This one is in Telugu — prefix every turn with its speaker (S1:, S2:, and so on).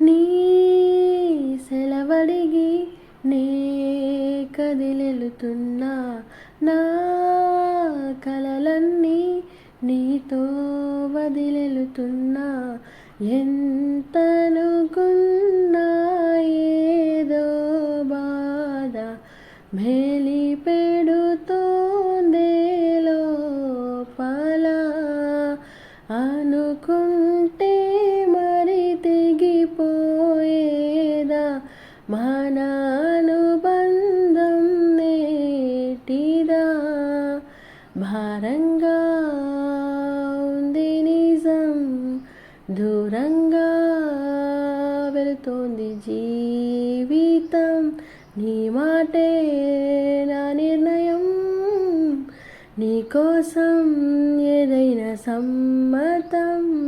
S1: నీ సెలవడిగి నే కదిలెలుతున్నా నా కలలన్నీ నీతో వదిలెలుతున్నా ఎంతనుకున్నా ఏదో బాధ మేలి పెడుతోందేలో పలా అనుకుంటే మనానుబంధం నేటిదా భారంగా ఉంది నిజం దూరంగా వెళుతోంది జీవితం. నీ మాటే నా నిర్ణయం నీ కోసం ఏదైనా సమ్మతం.